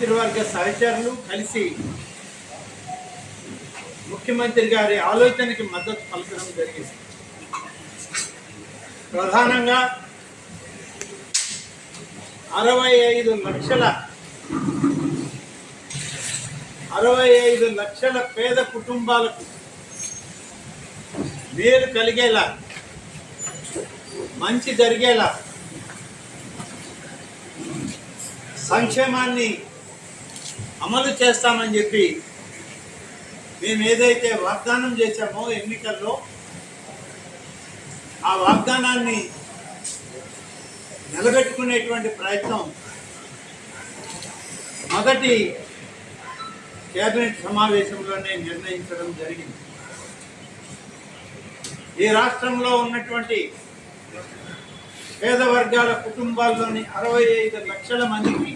మంత్రివర్గ సహచరులు కలిసి ముఖ్యమంత్రి గారి ఆలోచనకి మద్దతు పలకడం జరిగింది. ప్రధానంగా అరవై ఐదు లక్షల అరవై ఐదు లక్షల పేద కుటుంబాలకు మేలు కలిగేలా మంచి జరిగేలా సంక్షేమాన్ని అమలు చేస్తామని చెప్పి మేము ఏదైతే వాగ్దానం చేశామో ఎన్నికల్లో ఆ వాగ్దానాన్ని నిలబెట్టుకునేటువంటి ప్రయత్నం మొదటి కేబినెట్ సమావేశంలోనే నిర్ణయించడం జరిగింది. ఈ రాష్ట్రంలో ఉన్నటువంటి పేద వర్గాల కుటుంబాల్లోని అరవై ఐదు లక్షల మందికి